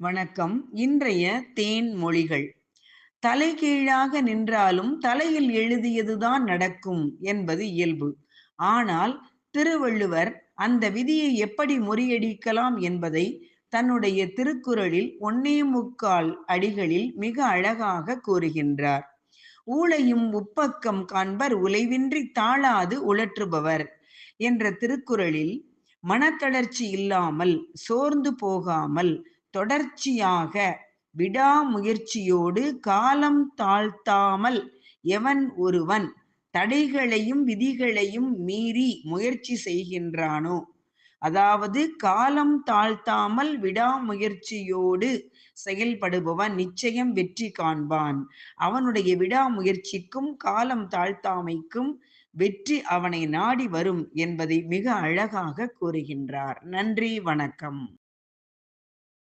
வணக்கம். இன்றைய தேன் மொழிகள். தலைகீழாக நின்றாலும் தலையில் எழுதியதுதான் நடக்கும் என்பது இயல்பு. ஆனால் திருவள்ளுவர் அந்த விதியை எப்படி முறியடிக்கலாம் என்பதை தன்னுடைய திருக்குறளில் ஒன்னே முக்கால் அடிகளில் மிக அழகாக கூறுகின்றார். ஊழையும் உப்பக்கம் காண்பர் உலைவின்றி தாழாது உழற்றுபவர் என்ற திருக்குறளில் மனத்தளர்ச்சி இல்லாமல் சோர்ந்து போகாமல் தொடர்ச்சியாக விடாமுயற்சியோடு காலம் தாழ்த்தாமல் எவன் ஒருவன் தடைகளையும் விதிகளையும் மீறி முயற்சி செய்கின்றானோ? அதாவது காலம் தாழ்த்தாமல் விடாமுயற்சியோடு செயல்படுபவன் நிச்சயம் வெற்றி காண்பான். அவனுடைய விடாமுயற்சிக்கும் காலம் தாழ்த்தாமைக்கும் வெற்றி அவனை நாடி வரும் என்பதை மிக அழகாக கூறுகின்றார். நன்றி வணக்கம்.